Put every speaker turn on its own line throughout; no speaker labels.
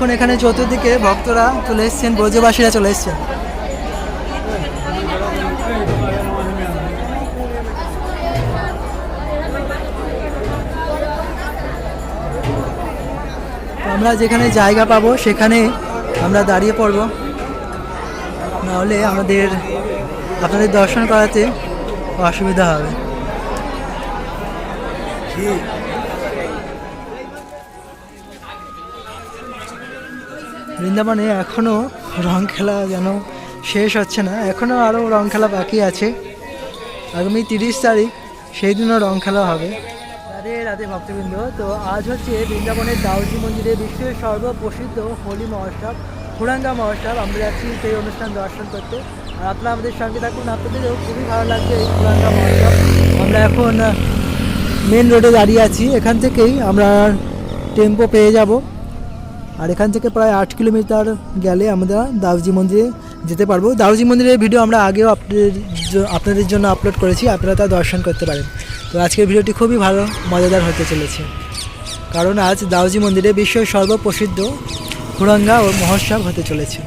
দেখুন এখানে চতুর্দিকে ভক্তরা চলে এসছেন, ব্রজবাসীরা চলে এসছেন। আমরা যেখানে জায়গা পাবো, সেখানে আমরা দাঁড়িয়ে পড়ব। নাহলে আমাদের, আপনাদের দর্শন করাতে অসুবিধা হবে। বৃন্দাবনে এখনও রং খেলা যেন শেষ হচ্ছে না এখনও আরও রং খেলা বাকি আছে। আগামী তিরিশ তারিখ সেই দিনও রং খেলা হবে। রাধে রাধে ভক্তবৃন্দ, তো আজ হচ্ছে বৃন্দাবনের দাউজি মন্দিরে বিশ্বের সর্বপ্রসিদ্ধ হোলি মহোৎসব হুরাঙ্গা মহোৎসব। আমরা যাচ্ছি সেই অনুষ্ঠান দর্শন করতে। আর আপনারা আমাদের সঙ্গে থাকুন, আপনাদেরও খুবই ভালো লাগবে এই হুরাঙ্গা মহোৎসব। আমরা এখন মেন রোডে দাঁড়িয়ে আছি। এখান থেকেই আমরা টেম্পো পেয়ে যাব। আর এখান থেকে প্রায় আট কিলোমিটার গেলে আমরা দাউজি মন্দিরে যেতে পারব। দাউজি মন্দিরের ভিডিও আমরা আগেও আপনাদের জন্য আপলোড করেছি, আপনারা তা দর্শন করতে পারেন। তো আজকের ভিডিওটি খুবই ভালো, মজাদার হতে চলেছে। কারণ আজ দাউজি মন্দিরে বিশ্বের সর্বপ্রসিদ্ধ হুরাঙ্গা ও মহোৎসব হতে চলেছে।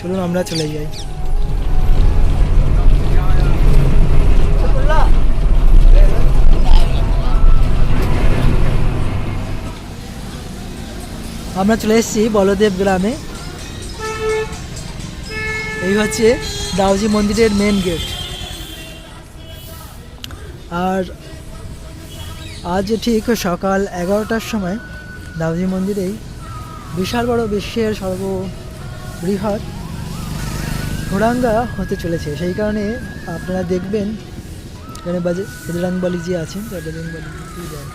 চলুন আমরা চলে যাই। আমরা চলে এসেছি বলদেব গ্রামে। এই হচ্ছে দাউজি মন্দিরের মেন গেট আর আজ ঠিক সকাল এগারোটার সময় দাউজি মন্দিরেই বিশাল বড় বিশ্বের সর্ববৃহৎ ঘোরাঙ্গা হতে চলেছে। সেই কারণে আপনারা দেখবেন, এখানে বাজে বজরংবলী যে আছেন বজরংবলী যায়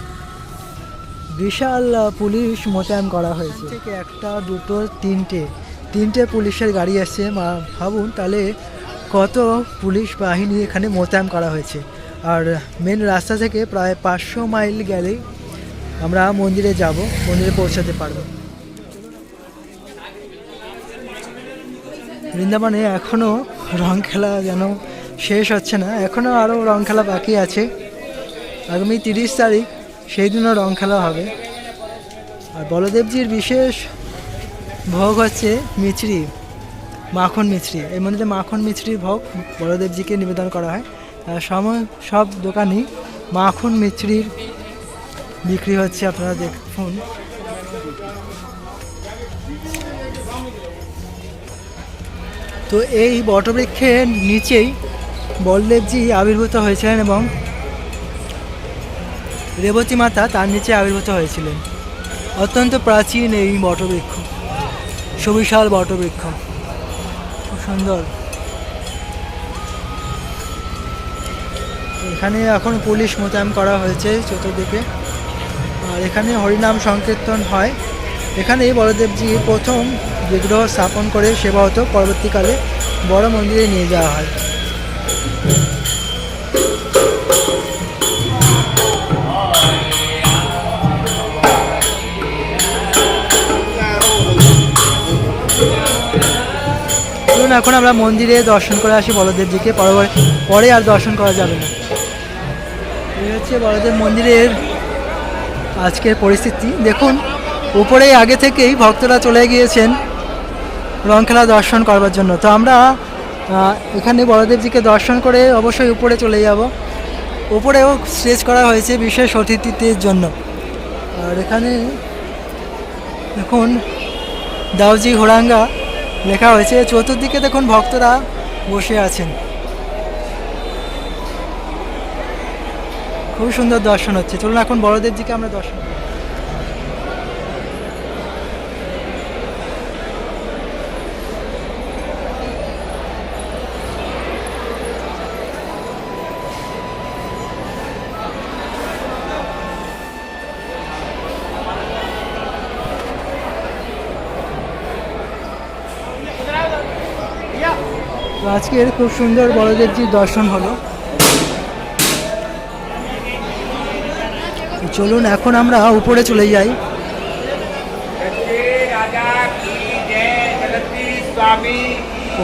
বিশাল পুলিশ মোতায়েন করা হয়েছে। থেকে একটা, দুটো, তিনটে তিনটে পুলিশের গাড়ি আসছে। মা, ভাবুন তাহলে কত পুলিশ বাহিনী এখানে মোতায়েন করা হয়েছে। আর মেন রাস্তা থেকে প্রায় পাঁচশো মাইল গেলেই আমরা মন্দিরে যাব, মন্দিরে পৌঁছাতে পারব। বৃন্দাবনে এখনও রং খেলা যেন শেষ হচ্ছে না এখনও আরও রং খেলা বাকি আছে। আগামী তিরিশ তারিখ সেই দিনও রং খেলা হবে। আর বলদেবজির বিশেষ ভোগ হচ্ছে মিছরি, মাখন মিছরি। এর মধ্যে মাখন মিছরির ভোগ বলদেবজিকে নিবেদন করা হয়। সময় সব দোকানেই মাখন মিছরির বিক্রি হচ্ছে, আপনারা দেখুন। তো এই বটবৃক্ষের নিচেই বলদেবজি আবির্ভূত হয়েছিলেন এবং রেবতী মাতা তার নিচে আবির্ভূত হয়েছিলেন। অত্যন্ত প্রাচীন এই বটবৃক্ষ, সুবিশাল বটবৃক্ষ। খুব সুন্দর। এখানে এখন পুলিশ মোতায়েন করা হয়েছে চতুর্দিকে। আর এখানে হরিনাম সংকীর্তন হয়। এখানেই বলদেবজি প্রথম বিগ্রহ স্থাপন করে সেবা হতো পরবর্তীকালে বড় মন্দিরে নিয়ে যাওয়া হয়। চলুন, এখন আমরা মন্দিরে দর্শন করে আসি বলদেবজিকে পরবর্তী পরে আর দর্শন করা যাবে না। এই হচ্ছে বলদেব মন্দিরের আজকের পরিস্থিতি। দেখুন, উপরে আগে থেকেই ভক্তরা চলে গিয়েছেন রং খেলা দর্শন করবার জন্য। তো আমরা এখানে বলদেবজিকে দর্শন করে অবশ্যই উপরে চলে যাব। উপরেও স্টেজ করা হয়েছে বিশেষ অতিথিদের জন্য। আর এখানে দেখুন দাউজি হোরাঙ্গা লেখা হয়েছে, চতুর্দিকে দেখুন ভক্তরা বসে আছেন খুব সুন্দর দর্শন হচ্ছে চলুন এখন বড়দের দিকে আমরা দর্শন করি। আজকের খুব সুন্দর বড়দেবজির দর্শন হলো। চলুন, এখন আমরা উপরে চলে যাই।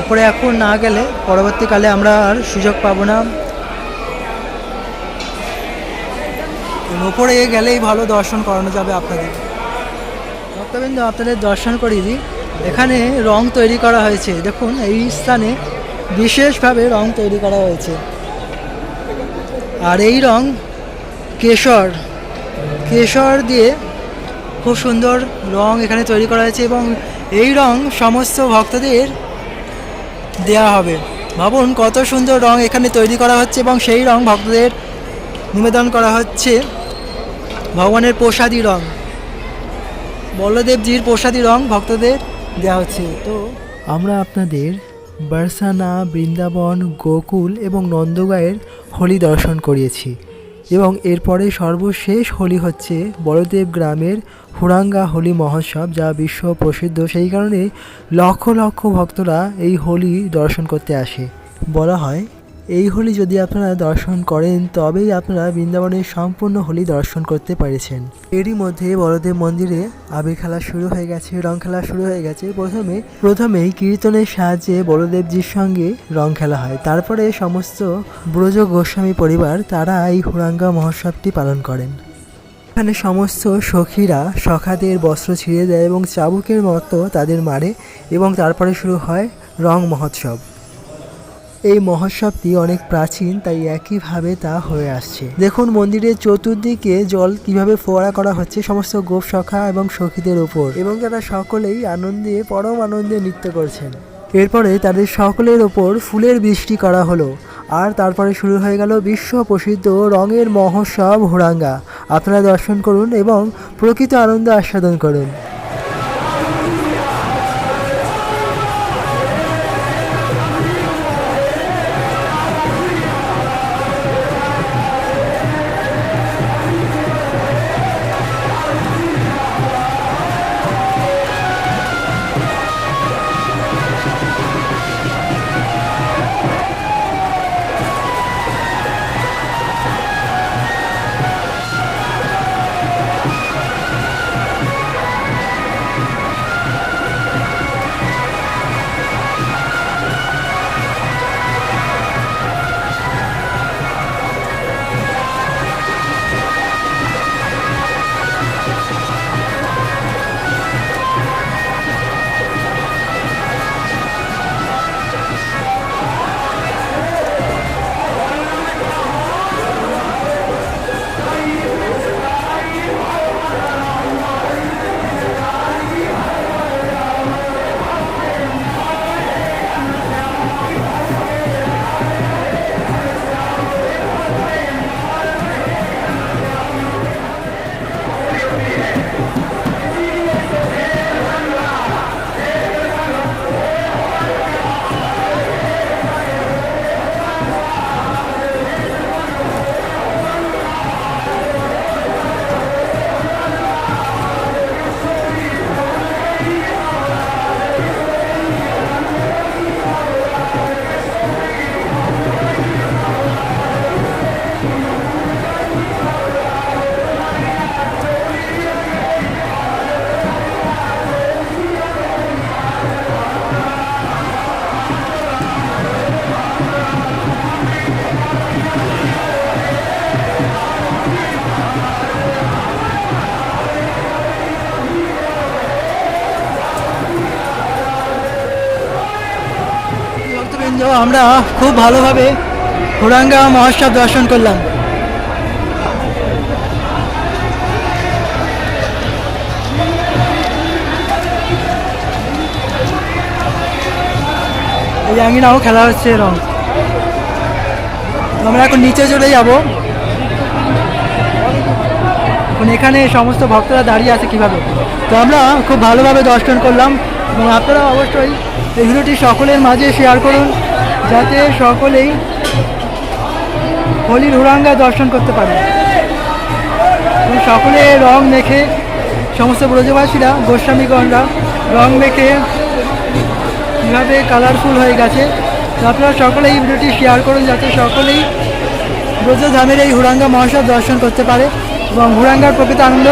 উপরে এখন না গেলে পরবর্তীকালে আমরা আর সুযোগ পাবো না। উপরে গেলেই ভালো দর্শন করানো যাবে আপনাদের। ভক্তবৃন্দ, আপনাদের দর্শন করিয়ে দিই। এখানে রং তৈরি করা হয়েছে। দেখুন, এই স্থানে বিশেষভাবে রং তৈরি করা হয়েছে। আর এই রং কেশর। কেশর দিয়ে খুব সুন্দর রং এখানে তৈরি করা হয়েছে এবং এই রং সমস্ত ভক্তদের দেয়া হবে। ভাবুন কত সুন্দর রং এখানে তৈরি করা হচ্ছে এবং সেই রং ভক্তদের নিবেদন করা হচ্ছে। ভগবানের প্রসাদী রং বল্লদেবজির প্রসাদী রং ভক্তদের দেওয়া হচ্ছে। তো আমরা আপনাদের বারসানা, বৃন্দাবন, গোকুল এবং নন্দগাঁয়ের হোলি দর্শন করিয়েছি এবং এরপরে সর্বশেষ হোলি হচ্ছে বড়দেব গ্রামের হুরাঙ্গা হোলি মহোৎসব যা বিশ্ব প্রসিদ্ধ। সেই কারণে লক্ষ লক্ষ ভক্তরা এই হোলি দর্শন করতে আসে। বলা হয় এই হোলি যদি আপনারা দর্শন করেন, তবেই আপনারা বৃন্দাবনের সম্পূর্ণ হোলি দর্শন করতে পেরেছেন। এরই মধ্যে বড়দেব মন্দিরে আবির খেলা শুরু হয়ে গেছে, রং খেলা শুরু হয়ে গেছে। প্রথমে, প্রথমেই কীর্তনের সাহায্যে বড়দেবজির সঙ্গে রং খেলা হয়। তারপরে সমস্ত ব্রজ গোস্বামী পরিবার, তারা এই হুরাঙ্গা মহোৎসবটি পালন করেন। এখানে সমস্ত সখীরা সখাদের বস্ত্র ছিঁড়ে দেয় এবং চাবুকের মতো তাদের মারে এবং তারপরে শুরু হয় রং মহোৎসব। এই মহোৎসবটি অনেক প্রাচীন, তাই একইভাবে তা হয়ে আসছে। দেখুন মন্দিরের চতুর্দিকে জল কীভাবে ফোয়ারা করা হচ্ছে সমস্ত গোপ সখা এবং সখীদের উপর এবং তারা সকলেই আনন্দে, পরম আনন্দে নৃত্য করছেন। এরপরে তাদের সকলের ওপর ফুলের বৃষ্টি করা হলো আর তারপরে শুরু হয়ে গেল বিশ্ব প্রসিদ্ধ রঙের মহোৎসব হুরাঙ্গা আপনারা দর্শন করুন এবং প্রকৃত আনন্দ আস্বাদন করুন। ভক্তবৃন্দ আমরা খুব ভালোভাবে হুরাঙ্গা মহোৎসব দর্শন করলাম। এই আঙিনাও খেলা হচ্ছে রং আমরা এখন নিচে চলে যাব। এখানে সমস্ত ভক্তরা দাঁড়িয়ে আছে কীভাবে? তো আমরা খুব ভালোভাবে দর্শন করলাম এবং আপনারা অবশ্যই এই ভিডিওটি সকলের মাঝে শেয়ার করুন। যাতে সকলেই হোলির হুরাঙ্গা দর্শন করতে পারে। সকলে রং মেখে সমস্ত ব্রজবাসীরা, গোস্বামীগণরা রং মেখে কীভাবে কালারফুল হয়ে গেছে আপনারা সকলে এই ভিডিওটি শেয়ার করুন যাতে সকলেই ব্রজধামের এই হুরাঙ্গা মহোৎসব দর্শন করতে পারে এবং হুরাঙ্গার প্রকৃত আনন্দ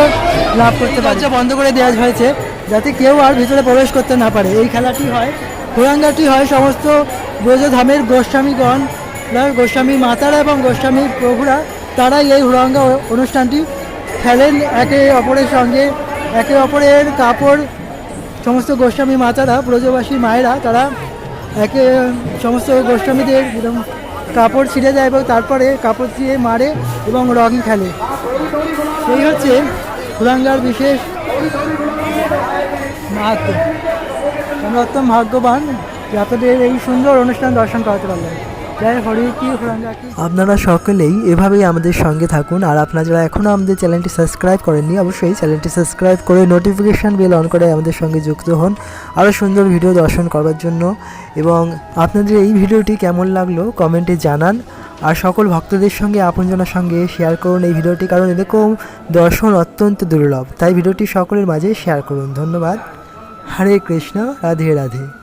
লাভ করতে পারে। দরজা বন্ধ করে দেওয়া হয়েছে যাতে কেউ আর ভিতরে প্রবেশ করতে না পারে। এই খেলাটি হয়, হুরাঙ্গাটি হয় সমস্ত ব্রজধামের গোস্বামীগণ গোস্বামী মাতারা এবং গোস্বামী প্রভুরা, তারাই এই হুরাঙ্গা অনুষ্ঠানটি খেলেন একে অপরের সঙ্গে একে অপরের কাপড়, সমস্ত গোস্বামী মাতারা, ব্রজবাসী মায়েরা, তারা একে সমস্ত গোস্বামীদের কাপড় ছিঁড়ে দেয় এবং তারপরে কাপড় দিয়ে মারে এবং রং খেলে। সেই হচ্ছে হুরাঙ্গার বিশেষ মাহাত্ম। আমরা অত্যন্ত ভাগ্যবান যে আপনাদের এই সুন্দর অনুষ্ঠান দর্শন করাতে হুরাঙ্গা
আপনারা সকলেই এভাবেই আমাদের সঙ্গে থাকুন। আর আপনারা যারা এখনও আমাদের চ্যানেলটি সাবস্ক্রাইব করেননি, অবশ্যই চ্যানেলটি সাবস্ক্রাইব করে নোটিফিকেশান বেল অন করে আমাদের সঙ্গে যুক্ত হন আরও সুন্দর ভিডিও দর্শন করবার জন্য। এবং আপনাদের এই ভিডিওটি কেমন লাগল কমেন্টে জানান। আর সকল ভক্তদের সঙ্গে, আপনজনের সঙ্গে শেয়ার করুন এই ভিডিওটি, কারণ এরকম দর্শন অত্যন্ত দুর্লভ। তাই ভিডিওটি সকলের মাঝে শেয়ার করুন। ধন্যবাদ। হরে কৃষ্ণ, রাধে রাধে।